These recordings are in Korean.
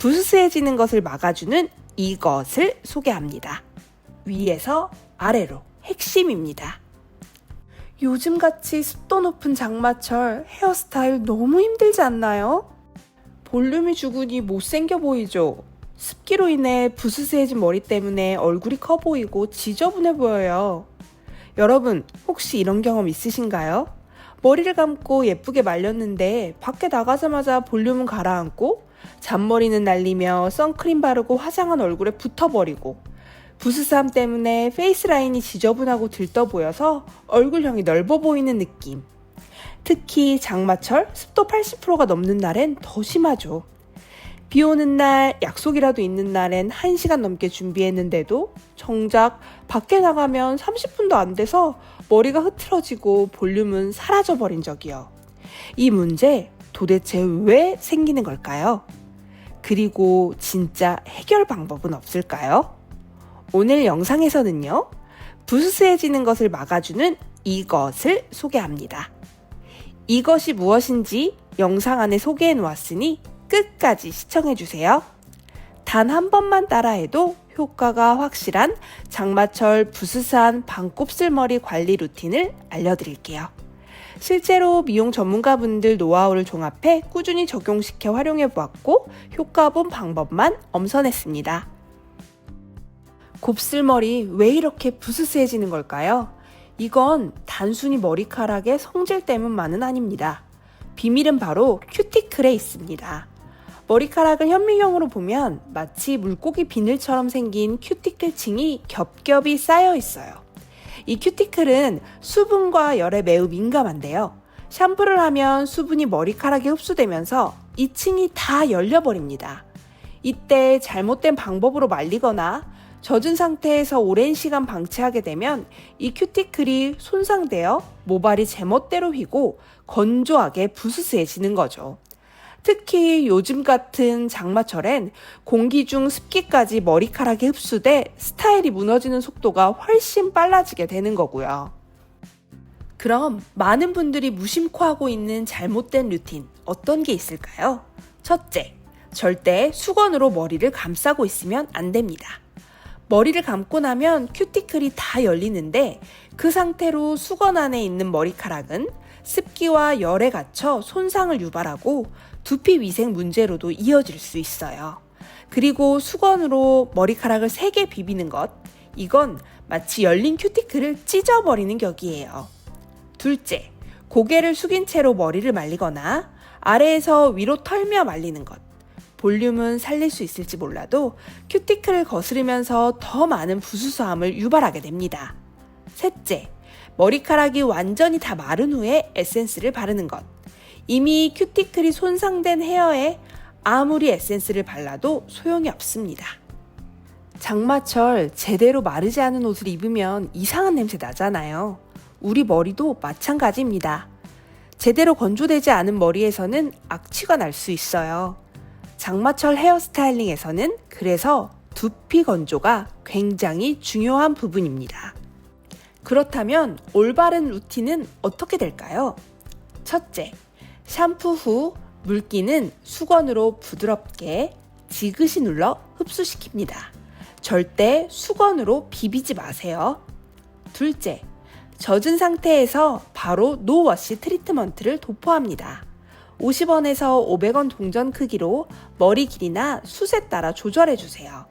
부스스해지는 것을 막아주는 이것을 소개합니다. 위에서 아래로 핵심입니다. 요즘같이 습도 높은 장마철 헤어스타일 너무 힘들지 않나요? 볼륨이 죽으니 못생겨 보이죠? 습기로 인해 부스스해진 머리 때문에 얼굴이 커 보이고 지저분해 보여요. 여러분, 혹시 이런 경험 있으신가요? 머리를 감고 예쁘게 말렸는데 밖에 나가자마자 볼륨은 가라앉고 잔머리는 날리며 선크림 바르고 화장한 얼굴에 붙어버리고 부스스함 때문에 페이스 라인이 지저분하고 들떠 보여서 얼굴형이 넓어 보이는 느낌. 특히 장마철 습도 80%가 넘는 날엔 더 심하죠. 비 오는 날, 약속이라도 있는 날엔 1시간 넘게 준비했는데도 정작 밖에 나가면 30분도 안 돼서 머리가 흐트러지고 볼륨은 사라져 버린 적이요. 이 문제 도대체 왜 생기는 걸까요? 그리고 진짜 해결 방법은 없을까요? 오늘 영상에서는요, 부스스해지는 것을 막아주는 이것을 소개합니다. 이것이 무엇인지 영상 안에 소개해 놓았으니 끝까지 시청해 주세요. 단 한 번만 따라해도 효과가 확실한 장마철 부스스한 반곱슬머리 관리 루틴을 알려드릴게요. 실제로 미용 전문가분들 노하우를 종합해 꾸준히 적용시켜 활용해 보았고 효과 본 방법만 엄선했습니다. 곱슬머리 왜 이렇게 부스스해지는 걸까요? 이건 단순히 머리카락의 성질 때문만은 아닙니다. 비밀은 바로 큐티클에 있습니다. 머리카락을 현미경으로 보면 마치 물고기 비늘처럼 생긴 큐티클층이 겹겹이 쌓여 있어요. 이 큐티클은 수분과 열에 매우 민감한데요. 샴푸를 하면 수분이 머리카락에 흡수되면서 이 층이 다 열려버립니다. 이때 잘못된 방법으로 말리거나 젖은 상태에서 오랜 시간 방치하게 되면 이 큐티클이 손상되어 모발이 제멋대로 휘고 건조하게 부스스해지는 거죠. 특히 요즘 같은 장마철엔 공기 중 습기까지 머리카락에 흡수돼 스타일이 무너지는 속도가 훨씬 빨라지게 되는 거고요. 그럼 많은 분들이 무심코 하고 있는 잘못된 루틴 어떤 게 있을까요? 첫째, 절대 수건으로 머리를 감싸고 있으면 안 됩니다. 머리를 감고 나면 큐티클이 다 열리는데 그 상태로 수건 안에 있는 머리카락은 습기와 열에 갇혀 손상을 유발하고 두피 위생 문제로도 이어질 수 있어요. 그리고 수건으로 머리카락을 세게 비비는 것, 이건 마치 열린 큐티클을 찢어버리는 격이에요. 둘째, 고개를 숙인 채로 머리를 말리거나 아래에서 위로 털며 말리는 것. 볼륨은 살릴 수 있을지 몰라도 큐티클을 거스르면서 더 많은 부수수함을 유발하게 됩니다. 셋째, 머리카락이 완전히 다 마른 후에 에센스를 바르는 것. 이미 큐티클이 손상된 헤어에 아무리 에센스를 발라도 소용이 없습니다. 장마철 제대로 마르지 않은 옷을 입으면 이상한 냄새 나잖아요. 우리 머리도 마찬가지입니다. 제대로 건조되지 않은 머리에서는 악취가 날 수 있어요. 장마철 헤어스타일링에서는 그래서 두피 건조가 굉장히 중요한 부분입니다. 그렇다면 올바른 루틴은 어떻게 될까요? 첫째, 샴푸 후 물기는 수건으로 부드럽게 지그시 눌러 흡수시킵니다. 절대 수건으로 비비지 마세요. 둘째, 젖은 상태에서 바로 노워시 트리트먼트를 도포합니다. 50원에서 500원 동전 크기로 머리 길이나 숱에 따라 조절해 주세요.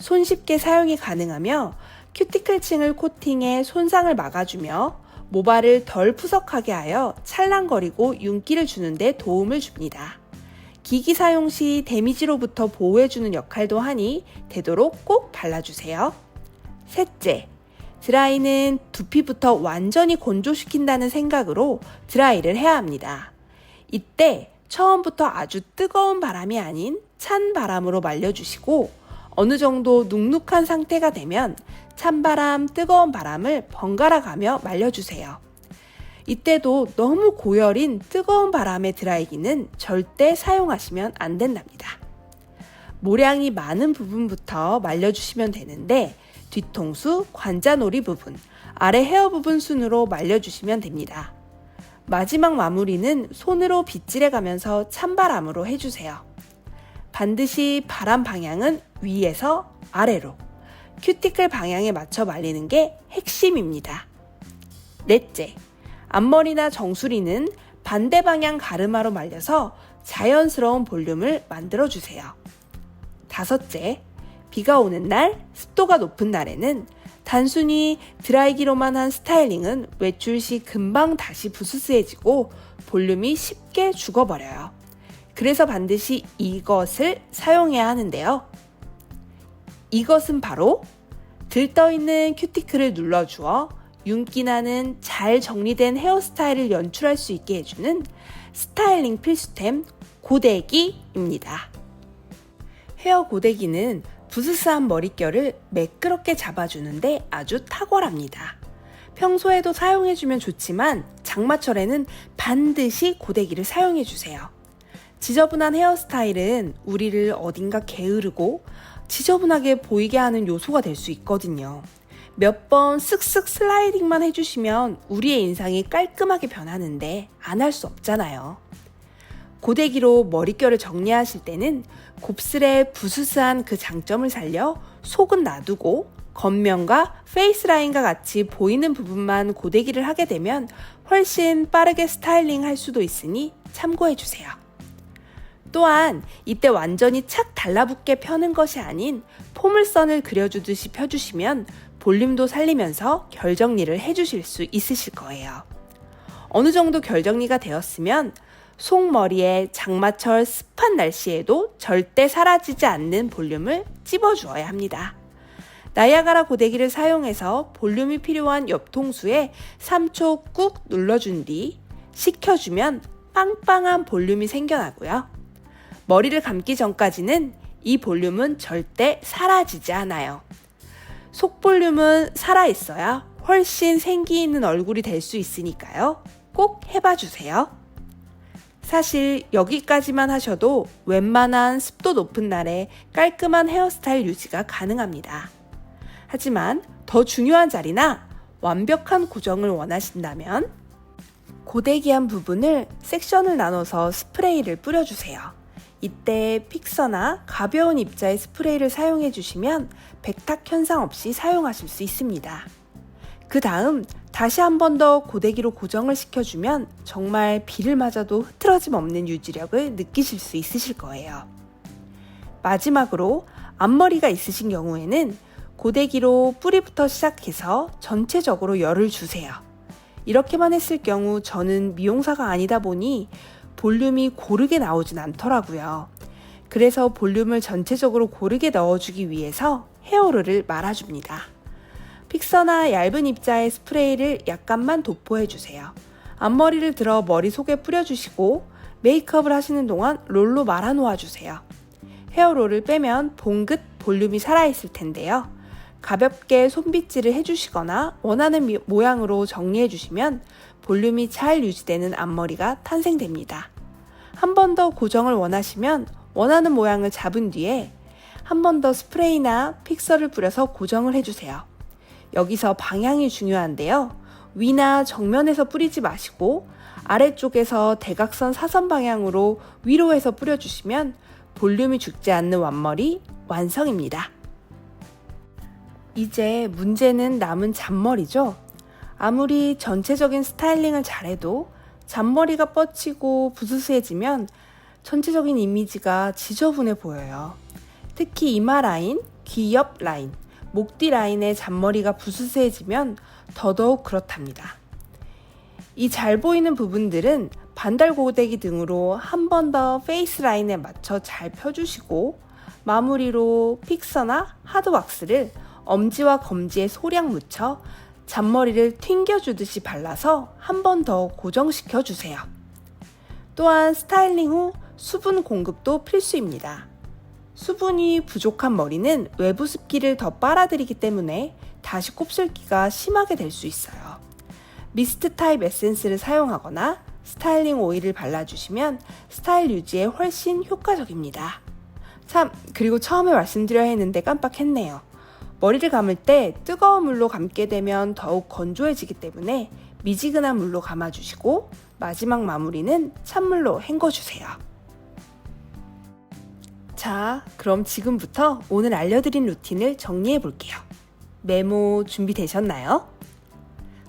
손쉽게 사용이 가능하며 큐티클층을 코팅해 손상을 막아주며 모발을 덜 푸석하게 하여 찰랑거리고 윤기를 주는데 도움을 줍니다. 기기 사용 시 데미지로부터 보호해주는 역할도 하니 되도록 꼭 발라주세요. 셋째, 드라이는 두피부터 완전히 건조시킨다는 생각으로 드라이를 해야 합니다. 이때 처음부터 아주 뜨거운 바람이 아닌 찬 바람으로 말려주시고 어느 정도 눅눅한 상태가 되면 찬바람, 뜨거운 바람을 번갈아 가며 말려주세요. 이때도 너무 고열인 뜨거운 바람의 드라이기는 절대 사용하시면 안 된답니다. 모량이 많은 부분부터 말려주시면 되는데 뒤통수, 관자놀이 부분, 아래 헤어 부분 순으로 말려주시면 됩니다. 마지막 마무리는 손으로 빗질해 가면서 찬바람으로 해주세요. 반드시 바람 방향은 위에서 아래로 큐티클 방향에 맞춰 말리는 게 핵심입니다. 넷째, 앞머리나 정수리는 반대 방향 가르마로 말려서 자연스러운 볼륨을 만들어 주세요. 다섯째, 비가 오는 날, 습도가 높은 날에는 단순히 드라이기로만 한 스타일링은 외출 시 금방 다시 부스스해지고 볼륨이 쉽게 죽어버려요. 그래서 반드시 이것을 사용해야 하는데요. 이것은 바로 들떠 있는 큐티클을 눌러주어 윤기나는 잘 정리된 헤어스타일을 연출할 수 있게 해주는 스타일링 필수템 고데기입니다. 헤어 고데기는 부스스한 머릿결을 매끄럽게 잡아주는데 아주 탁월합니다. 평소에도 사용해주면 좋지만 장마철에는 반드시 고데기를 사용해주세요. 지저분한 헤어스타일은 우리를 어딘가 게으르고 지저분하게 보이게 하는 요소가 될 수 있거든요. 몇 번 쓱쓱 슬라이딩만 해주시면 우리의 인상이 깔끔하게 변하는데 안 할 수 없잖아요. 고데기로 머릿결을 정리하실 때는 곱슬의 부스스한 그 장점을 살려 속은 놔두고 겉면과 페이스라인과 같이 보이는 부분만 고데기를 하게 되면 훨씬 빠르게 스타일링 할 수도 있으니 참고해 주세요. 또한 이때 완전히 착 달라붙게 펴는 것이 아닌 포물선을 그려주듯이 펴주시면 볼륨도 살리면서 결 정리를 해주실 수 있으실 거예요. 어느 정도 결 정리가 되었으면 속머리에 장마철 습한 날씨에도 절대 사라지지 않는 볼륨을 찝어주어야 합니다. 나이아가라 고데기를 사용해서 볼륨이 필요한 옆통수에 3초 꾹 눌러준 뒤 식혀주면 빵빵한 볼륨이 생겨나고요. 머리를 감기 전까지는 이 볼륨은 절대 사라지지 않아요. 속 볼륨은 살아있어야 훨씬 생기 있는 얼굴이 될 수 있으니까요. 꼭 해봐 주세요. 사실 여기까지만 하셔도 웬만한 습도 높은 날에 깔끔한 헤어스타일 유지가 가능합니다. 하지만 더 중요한 자리나 완벽한 고정을 원하신다면 고데기한 부분을 섹션을 나눠서 스프레이를 뿌려주세요. 이때 픽서나 가벼운 입자의 스프레이를 사용해 주시면 백탁 현상 없이 사용하실 수 있습니다. 그 다음 다시 한 번 더 고데기로 고정을 시켜주면 정말 비를 맞아도 흐트러짐 없는 유지력을 느끼실 수 있으실 거예요. 마지막으로 앞머리가 있으신 경우에는 고데기로 뿌리부터 시작해서 전체적으로 열을 주세요. 이렇게만 했을 경우 저는 미용사가 아니다 보니 볼륨이 고르게 나오진 않더라고요. 그래서 볼륨을 전체적으로 고르게 넣어주기 위해서 헤어롤을 말아줍니다. 픽서나 얇은 입자의 스프레이를 약간만 도포해 주세요. 앞머리를 들어 머리 속에 뿌려주시고 메이크업을 하시는 동안 롤로 말아 놓아 주세요. 헤어롤을 빼면 봉긋 볼륨이 살아있을 텐데요. 가볍게 손빗질을 해주시거나 원하는 미, 모양으로 정리해 주시면 볼륨이 잘 유지되는 앞머리가 탄생됩니다. 한 번 더 고정을 원하시면 원하는 모양을 잡은 뒤에 한 번 더 스프레이나 픽서를 뿌려서 고정을 해주세요. 여기서 방향이 중요한데요. 위나 정면에서 뿌리지 마시고 아래쪽에서 대각선 사선 방향으로 위로 해서 뿌려주시면 볼륨이 죽지 않는 완머리 완성입니다. 이제 문제는 남은 잔머리죠. 아무리 전체적인 스타일링을 잘해도 잔머리가 뻗치고 부스스해지면 전체적인 이미지가 지저분해 보여요. 특히 이마 라인, 귀 옆 라인, 목뒤 라인의 잔머리가 부스스해지면 더더욱 그렇답니다. 이 잘 보이는 부분들은 반달 고데기 등으로 한 번 더 페이스 라인에 맞춰 잘 펴주시고 마무리로 픽서나 하드 왁스를 엄지와 검지에 소량 묻혀 잔머리를 튕겨주듯이 발라서 한 번 더 고정시켜 주세요. 또한 스타일링 후 수분 공급도 필수입니다. 수분이 부족한 머리는 외부 습기를 더 빨아들이기 때문에 다시 곱슬기가 심하게 될 수 있어요. 미스트 타입 에센스를 사용하거나 스타일링 오일을 발라주시면 스타일 유지에 훨씬 효과적입니다. 참, 그리고 처음에 말씀드려야 했는데 깜빡했네요. 머리를 감을 때 뜨거운 물로 감게 되면 더욱 건조해지기 때문에 미지근한 물로 감아주시고 마지막 마무리는 찬물로 헹궈주세요. 자, 그럼 지금부터 오늘 알려드린 루틴을 정리해 볼게요. 메모 준비되셨나요?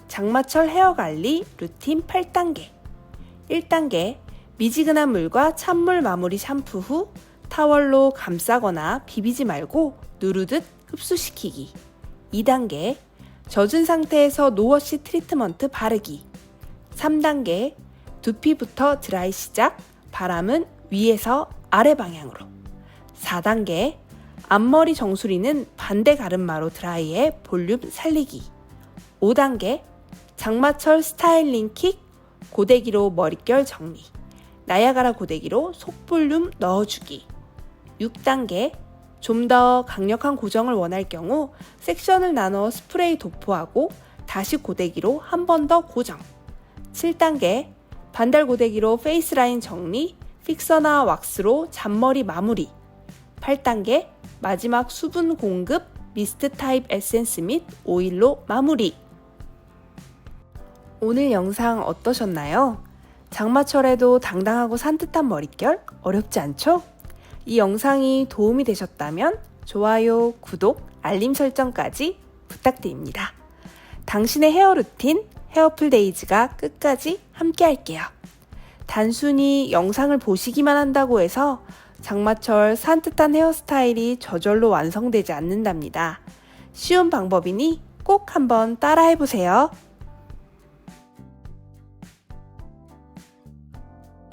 장마철 헤어 관리 루틴 8단계. 1단계, 미지근한 물과 찬물 마무리 샴푸 후 타월로 감싸거나 비비지 말고 누르듯 흡수시키기. 2단계, 젖은 상태에서 노워시 트리트먼트 바르기. 3단계, 두피부터 드라이 시작, 바람은 위에서 아래 방향으로. 4단계, 앞머리 정수리는 반대 가름마로 드라이해 볼륨 살리기. 5단계, 장마철 스타일링 킥, 고데기로 머릿결 정리. 나야가라 고데기로 속 볼륨 넣어주기. 6단계, 좀 더 강력한 고정을 원할 경우 섹션을 나눠 스프레이 도포하고 다시 고데기로 한 번 더 고정. 7단계, 반달 고데기로 페이스라인 정리, 픽서나 왁스로 잔머리 마무리. 8단계, 마지막 수분 공급, 미스트 타입 에센스 및 오일로 마무리. 오늘 영상 어떠셨나요? 장마철에도 당당하고 산뜻한 머릿결 어렵지 않죠? 이 영상이 도움이 되셨다면 좋아요, 구독, 알림 설정까지 부탁드립니다. 당신의 헤어 루틴, 헤어풀 데이즈가 끝까지 함께 할게요. 단순히 영상을 보시기만 한다고 해서 장마철 산뜻한 헤어스타일이 저절로 완성되지 않는답니다. 쉬운 방법이니 꼭 한번 따라해보세요.